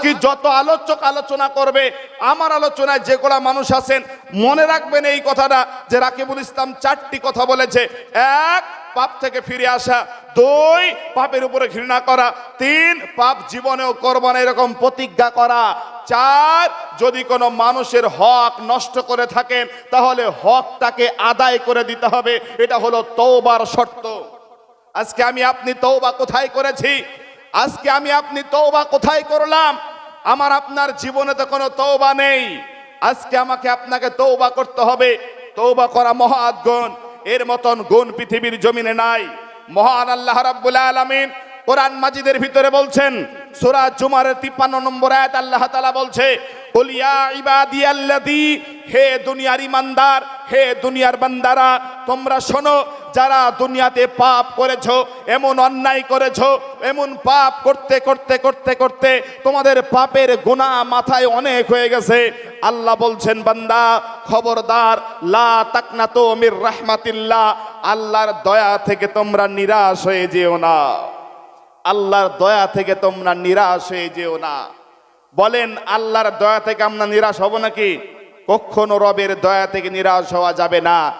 আজকে যত আলোচক আলোচনা করবে, আমার আলোচনায় যে যেগুলা মানুষ আছেন, মনে রাখবেন এই কথাটা যে রাকিবুল ইসলাম চারটি কথা বলেছে। এক, পাপ থেকে ফিরে আসা। দুই, পাপের উপরে ঘৃণা করা। তিন, পাপ জীবনেও করব না এরকম প্রতিজ্ঞা করা। চার, যদি কোনো মানুষের হক নষ্ট করে থাকেন, তাহলে হকটাকে আদায় করে দিতে হবে। এটা হলো তৌবার শর্ত। আজকে আমি আপনি তৌবা কোথায় করেছি? আজকে আমি আপনি তৌবা কোথায় করলাম? আমার আপনার জীবনে তো কোনো তৌবা নেই। আজকে আমাকে আপনাকে তৌবা করতে হবে। তৌবা করা মহাদ গুণ। এর মতন গুণ পৃথিবীর জমিনে নাই। মহান আল্লাহ রাব্বুল আলামিন কোরআন মাজিদের ভিতরে বলছেন সূরা জুমারের 53 নম্বর আয়াত আল্লাহ তালা বলছে, কুল ইয়া ইবাদিয়াল্লাযী, হে দুনিয়ার ইমানদার, হে দুনিয়ার বান্দারা, তোমরা শোনো, যারা দুনিয়াতে পাপ করেছ, এমন অন্যায় করেছ, এমন পাপ করতে করতে করতে করতে তোমাদের পাপের গুনাহ মাথায় অনেক হয়ে গেছে। আল্লাহ বলছেন, বান্দা, খবরদার, লা তাকনাতু মির রাহমাতিল্লাহ, আল্লাহর দয়া থেকে তোমরা নিরাশ হয়ে যেও না। আল্লাহর দয়া থেকে তোমরা নিরাশ হয়ে যেও না। বলেন, আল্লাহর দয়া থেকে আমরা নিরাশ হব নাকি? কখনো রবের দয়া থেকে নিরাশ হওয়া যাবে না।